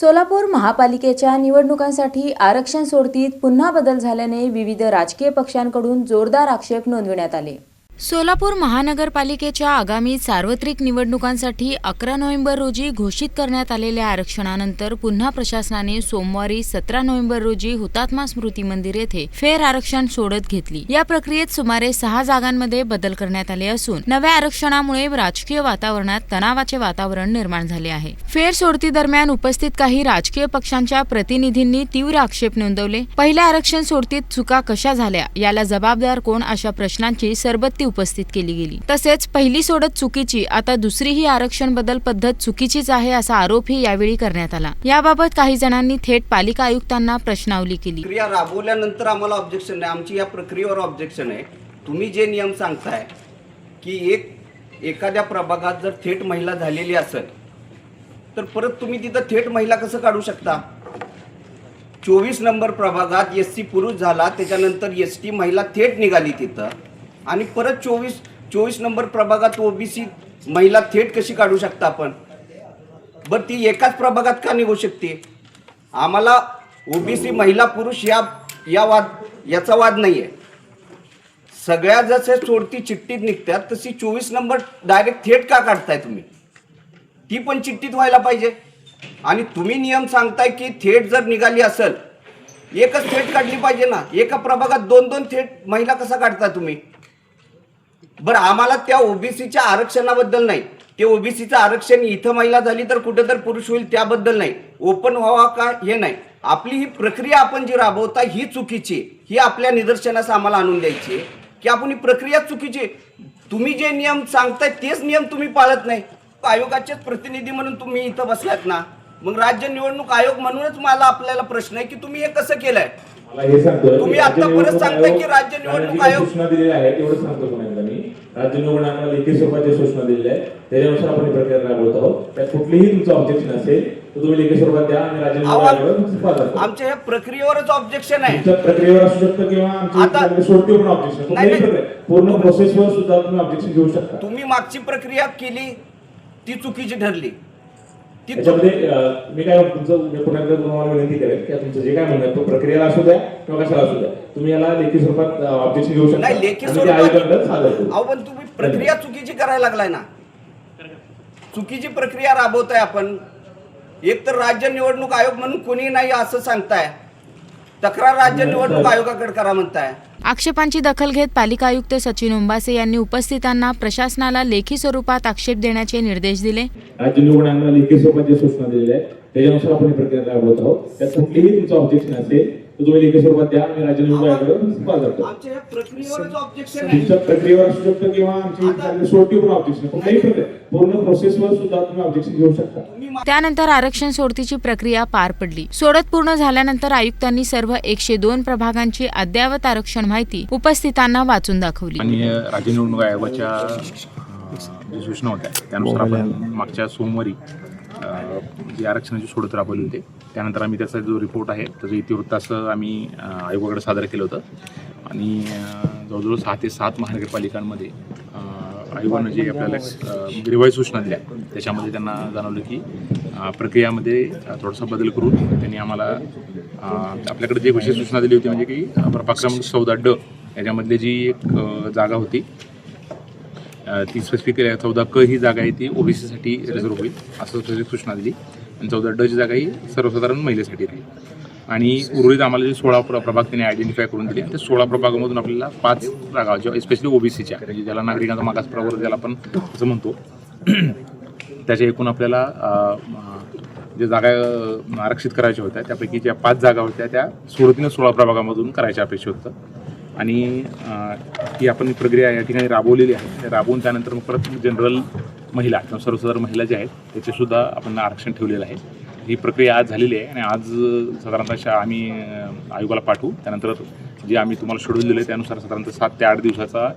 सोलापूर महापालिकेच्या निवडणुकांसाठी आरक्षण सोडतीत पुन्हा बदल झाल्याने विविध राजकीय पक्षांकडून जोरदार आक्षेप नोंदविण्यात आले. सोलापूर महानगरपालिकेच्या आगामी सार्वत्रिक निवडणुकांसाठी अकरा नोव्हेंबर रोजी घोषित करण्यात आलेल्या आरक्षणानंतर पुन्हा प्रशासनाने सोमवारी सतरा नोव्हेंबर रोजी हुतात्मा स्मृती मंदिर येथे फेर आरक्षण सोडत घेतली. या प्रक्रियेत सुमारे सहा जागांमध्ये बदल करण्यात आले असून नव्या आरक्षणामुळे राजकीय वातावरणात तणावाचे वातावरण निर्माण झाले आहे. फेर सोडती दरम्यान उपस्थित काही राजकीय पक्षांच्या प्रतिनिधींनी तीव्र आक्षेप नोंदवले. पहिल्या आरक्षण सोडतीत चुका कशा झाल्या? याला जबाबदार कोण? अशा प्रश्नांची सरबत्ती उपस्थित केली गेली. तसेच पहिली सोडत चुकीची आता दुसरी ही आरक्षण बदल पद्धत चुकीचीच आहे असा आरोपही यावेळी करण्यात आला. याबाबत काही जणांनी थेट पालिका आयुक्तांना प्रश्नावली केली. क्रिया राबवल्यानंतर आम्हाला ऑब्जेक्शन नाही. आमची या प्रक्रियेवर ऑब्जेक्शन आहे. तुम्ही जे नियम सांगताय की एक एखाद्या प्रभागात जर थेट महिला झालेली असेल तर परत तुम्ही तिथं थेट महिला कसं काढू शकता? चोवीस नंबर प्रभागात एस सी पुरुष झाला त्याच्यानंतर एस टी महिला थेट निघाली तिथं. आणि परत चोवीस चोवीस नंबर प्रभागात ओबीसी महिला थेट कशी काढू शकता आपण? बरं ती एकाच प्रभागात का निघू शकते? आम्हाला ओबीसी महिला पुरुष या या वाद याचा वाद नाही आहे सगळ्या जसे सोडती चिठ्ठीत निघतात तशी चोवीस नंबर डायरेक्ट थेट का काढताय तुम्ही? ती पण चिठ्ठीत व्हायला पाहिजे. आणि तुम्ही नियम सांगताय की थेट जर निघाली असेल एकच थेट काढली पाहिजे ना? एका प्रभागात दोन दोन थेट महिला कसा काढता तुम्ही? बरं आम्हाला त्या ओबीसीच्या आरक्षणाबद्दल नाही. ते ओबीसीचं आरक्षण इथं महिला झाली तर कुठं तर पुरुष होईल त्याबद्दल नाही. ओपन व्हावा का हे नाही. आपली ही प्रक्रिया आपण जी राबवता ही चुकीची. ही आपल्या निदर्शनास आम्हाला आणून द्यायची की आपण ही प्रक्रिया चुकीची. तुम्ही जे नियम सांगताय तेच नियम तुम्ही पाळत नाही. आयोगाचेच प्रतिनिधी म्हणून तुम्ही इथं बसलात ना. मग राज्य निवडणूक आयोग म्हणूनच मला आपल्याला प्रश्न आहे की तुम्ही हे कसं केलंय? तुम्ही आता परत सांगताय की राज्य निवडणूक आयोग- राज्य निवडणूक आयोगाला लेखी स्वरूपाच्या सूचना दिलेल्या आहेत त्याच्यानुसार आपण ही प्रक्रिया राबवत आहोत. त्यात कुठलीही तुमचं ऑब्जेक्शन असेल तर तुम्ही लेखी स्वरूपात द्या आणि राज्य निवडणूक करा. आमच्या ह्या प्रक्रियेवरच ऑब्जेक्शन आहे. तुमच्या प्रक्रियेवर असू शकतं किंवा आता- आमच्या पण ऑब्जेक्शन नाही, पूर्ण प्रोसेसवर सुद्धा तुम्ही ऑब्जेक्शन घेऊ शकता. तुम्ही मागची प्रक्रिया केली ती चुकीची ठरली. त्याच्यामध्ये मी काय तुमचं पुन्हा एकदा तुम्हाला विनंती करेन की तुमचं जे काय म्हणणं तो प्रक्रियेला असू द्या किंवा कशाला असू द्या. तुम्ही याला लेखी स्वरूपात ऑब्जेक्शन घेऊ शकता. नाही लेखी स्वरूपात पण तुम्ही प्रक्रिया चुकीची करायला लागलाय ना. चुकीची प्रक्रिया राबवताय आपण. एक तर राज्य निवडणूक आयोग म्हणून कोणी नाही असं सांगताय. तक्रार राज्य निवडणूक आयोगाकडे करा म्हणताय. आक्षेपांची दखल घेत पालिका आयुक्त सचिन उंबासे यांनी उपस्थितांना प्रशासनाला लेखी स्वरूपात आक्षेप देण्याचे निर्देश दिले. राज्य निवडणूक आयोगाला लेखी स्वरूपात जे सूचना दिलेल्या आहेत त्याच्यानुसार आपण ही प्रक्रिया राबवत आहोत. त्यात कुठलीही तुमचं ऑब्जेक्शन असेल तर तुम्ही लेखी स्वरूपात द्या आणि राज्य निवडणूक आयोगाकडे सादर करा आमच्या ह्या प्रक्रियेवरच ऑब्जेक्शन आहे. तुमच्या प्रक्रियेवर असू शकतं किंवा आमची सोडती पण ऑब्जेक्शन कुठल्याही प्रक्रिया पूर्ण प्रोसेसवर सुद्धा तुम्ही ऑब्जेक्शन घेऊ शकता. तुम्ही मा- त्यानंतर आरक्षण सोडतीची प्रक्रिया पार पडली. सोडत पूर्ण झाल्यानंतर आयुक्तांनी सर्व एकशे दोन प्रभागांची अद्ययावत आरक्षण माहिती उपस्थितांना वाचून दाखवली. आणि राज्य निवडणूक आयोगाच्या सूचना होत्या त्यानुसार आपण मागच्या सोमवारी जी आरक्षणाची सोडत राबवली होती त्यानंतर आम्ही त्याचा जो रिपोर्ट आहे त्याचं इतिवृत्त असं आम्ही आयोगाकडे सादर केलं होतं. आणि जवळजवळ सहा ते सात महानगरपालिकांमध्ये आयोगानं जे आपल्याला रिवाईज सूचना दिल्या त्याच्यामध्ये त्यांना जाणवलं की प्रक्रियामध्ये थोडासा बदल करून त्यांनी आम्हाला आपल्याकडे जे विशेष सूचना दिली होती म्हणजे की अ, प्रभाग क्रमांक चौदा ड याच्यामधली जी एक जागा होती ती स्पेसिफिक चौदा क ही जागा आहे ती ओबीसीसाठी रिझर्व होईल असं सूचना दिली. आणि चौदा डच जागा ही सर्वसाधारण महिलेसाठी राहील आणि उर्वरित आम्हाला जे सोळा प्रभाग त्यांनी आयडेंटिफाय करून दिले त्या सोळा प्रभागामधून आपल्याला पाच जागा ज्या एस्पेशली ओबीसीच्या म्हणजे ज्याला नागरिकांचा मागास प्रवर्ग ज्याला आपण असं म्हणतो त्याच्या एकूण आपल्याला ज्या जागा आरक्षित करायच्या होत्या त्यापैकी ज्या पाच जागा होत्या त्या सुरुवातीनं सोळा प्रभागामधून करायच्या अपेक्षित होतं. आणि अ, ही आपण प्रक्रिया या ठिकाणी राबवलेली आहे. ते राबवून त्यानंतर मग परत जनरल महिला किंवा सर्वसाधारण महिला ज्या आहेत त्याचेसुद्धा आपण आरक्षण ठेवलेलं आहे. ही प्रक्रिया आज झालेली आहे आणि आज साधारणतः आम्ही आयोगाला पाठवू. त्यानंतर जे आम्ही तुम्हाला शेड्यूल दिलं आहे त्यानुसार साधारणतः सात ते आठ दिवसाचा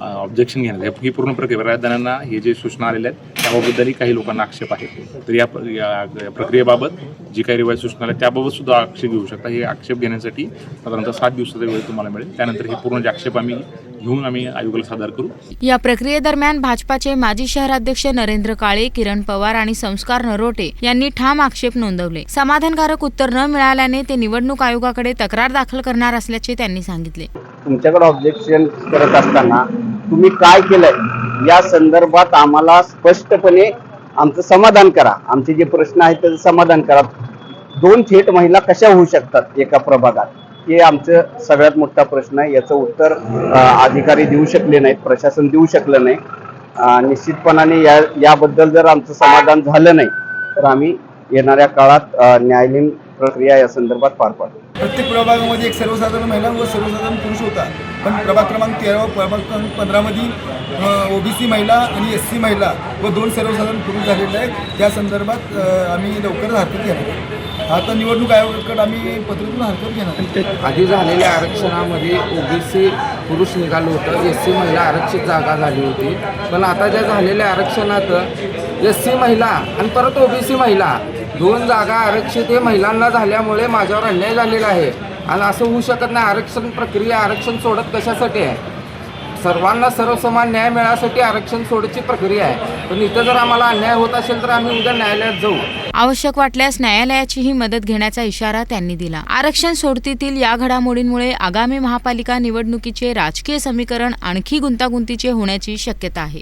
ऑब्जेक्शन घेण्यात ही पूर्ण प्रक्रिया बऱ्याच जणांना हे जे सूचना आलेल्या आहेत त्याबाबतही काही लोकांना आक्षेप आहे. तर या प्र- या प्रक्रियेबाबत जी काही रिवाईज सूचना आल्या त्याबाबत सुद्धा आक्षेप घेऊ शकता. हे आक्षेप घेण्यासाठी साधारणतः सात दिवसाचा वेळ तुम्हाला मिळेल. त्यानंतर हे पूर्ण जे आक्षेप आम्ही घेऊन आम्ही आयोगाला सादर करू. या प्रक्रियेदरम्यान भाजपाचे माजी शहराध्यक्ष नरेंद्र काळे किरण पवार आणि संस्कार नरोटे यांनी ठाम आक्षेप नोंदवले. समाधानकारक उत्तर न मिळाल्याने ते निवडणूक आयोगाकडे तक्रार दाखल करणार असल्याचे त्यांनी सांगितले. तुमच्याकडे ऑब्जेक्शन करत असताना तुम्ही काय केलंय? या संदर्भात आम्हाला स्पष्टपणे आमचं समाधान करा. आमचे जे प्रश्न आहेत त्याचं समाधान करा. दोन थेट महिला कशा होऊ शकतात एका प्रभागात? हे आमचं सगळ्यात मोठा प्रश्न आहे. याचं उत्तर अधिकारी देऊ शकले नाहीत प्रशासन देऊ शकलं नाही. निश्चितपणाने या याबद्दल जर आमचं समाधान झालं नाही तर आम्ही येणाऱ्या काळात न्यायालयीन प्रक्रिया या संदर्भात पार पाडू प्रत्येक प्रभागामध्ये एक सर्वसाधारण महिला व सर्वसाधारण पुरुष होता पण प्रभाग क्रमांक तेरा व प्रभाग क्रमांक पंधरामध्ये ओबीसी महिला आणि एस सी महिला व दोन सर्वसाधारण पुरुष झालेले आहेत त्या संदर्भात आम्ही लवकरच हरकत घेणार. आता निवडणूक आयोगाकडे आम्ही पत्रातून हरकत घेणार. आधी झालेल्या आरक्षणामध्ये ओबीसी पुरुष निघालं होतं एस सी महिला आरक्षित जागा झाली होती पण आता ज्या झालेल्या आरक्षणात एस सी महिला आणि परत ओबीसी महिला दोन जागा आरक्षित हे महिलांना झाल्यामुळे माझ्यावर अन्याय झालेला आहे. आणि असं होऊ शकत नाही. आरक्षण प्रक्रिया आरक्षण सोडत कशासाठी आहे? सर्वांना सर्वसमान न्याय मिळासाठी आरक्षण सोडची प्रक्रिया आहे. पण इथं जर आम्हाला अन्याय होत असेल तर आम्ही उद्या न्यायालयात जाऊ. आवश्यक वाटल्यास न्यायालयाचीही मदत घेण्याचा इशारा त्यांनी दिला. आरक्षण सोडतीतील या घडामोडींमुळे आगामी महापालिका निवडणुकीचे राजकीय समीकरण आणखी गुंतागुंतीचे होण्याची शक्यता आहे.